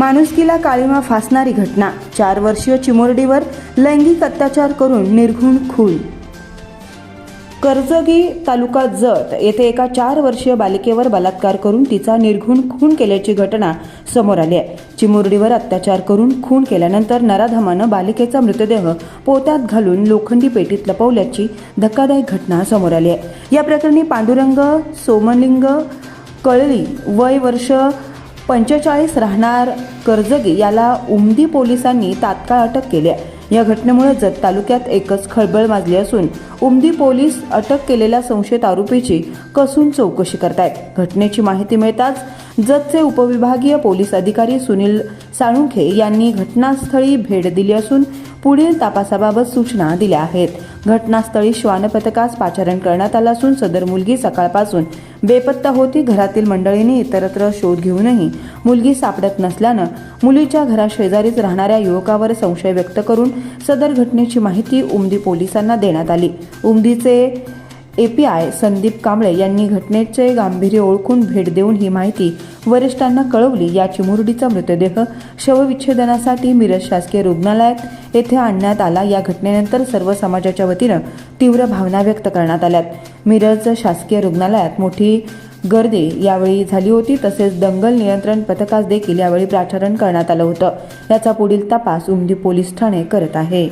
माणुसकीला काळीमा फासणारी घटना. चार वर्षीय चिमुरडीवर लैंगिक अत्याचार करून निर्घुण खून. कर्जगी तालुका जत येथे एका चार वर्षीय बालिकेवर बलात्कार करून तिचा निर्घुण खून केल्याची घटना समोर आली आहे. चिमुरडीवर अत्याचार करून खून केल्यानंतर नराधमानं बालिकेचा मृतदेह पोत्यात घालून लोखंडी पेटीत लपवल्याची धक्कादायक घटना समोर आली आहे. या प्रकरणी पांडुरंग सोमलिंग कळली वय वर्ष पंचेचाळीस राहणार कर्जगी याला उमदी पोलिसांनी तात्काळ अटक केली आहे. या घटनेमुळे जत तालुक्यात एकच खळबळ माजली असून उमदी पोलीस अटक केलेल्या संशयित आरोपीची कसून चौकशी करतायत. घटनेची माहिती मिळताच जतचे उपविभागीय पोलीस अधिकारी सुनील साळुंखे यांनी घटनास्थळी भेट दिली असून पुढील तपासाबाबत सूचना दिल्या आहेत. घटनास्थळी श्वानपथकास पाचारण करण्यात आलं असून सदर मुलगी सकाळपासून बेपत्ता होती. घरातील मंडळींनी इतरत्र शोध घेऊनही मुलगी सापडत नसल्यानं मुलीच्या घराशेजारीच राहणाऱ्या युवकावर संशय व्यक्त करून सदर घटनेची माहिती उमदी पोलिसांना देण्यात आली. उमदीचे एपीआय संदीप कांबळे यांनी घटनेचे गांभीर्य ओळखून भेट देऊन ही माहिती वरिष्ठांना कळवली. या चिमुरडीचा मृतदेह शवविच्छेदनासाठी मिरज शासकीय रुग्णालयात येथे आणण्यात आला. या घटनेनंतर सर्व समाजाच्या वतीनं तीव्र भावना व्यक्त करण्यात आल्यात. मिरज शासकीय रुग्णालयात मोठी गर्दी यावेळी झाली होती. तसेच दंगल नियंत्रण पथकास देखील यावेळी प्राचारण करण्यात आलं होतं. याचा पुढील तपास उमदी पोलीस ठाणे करत आहे.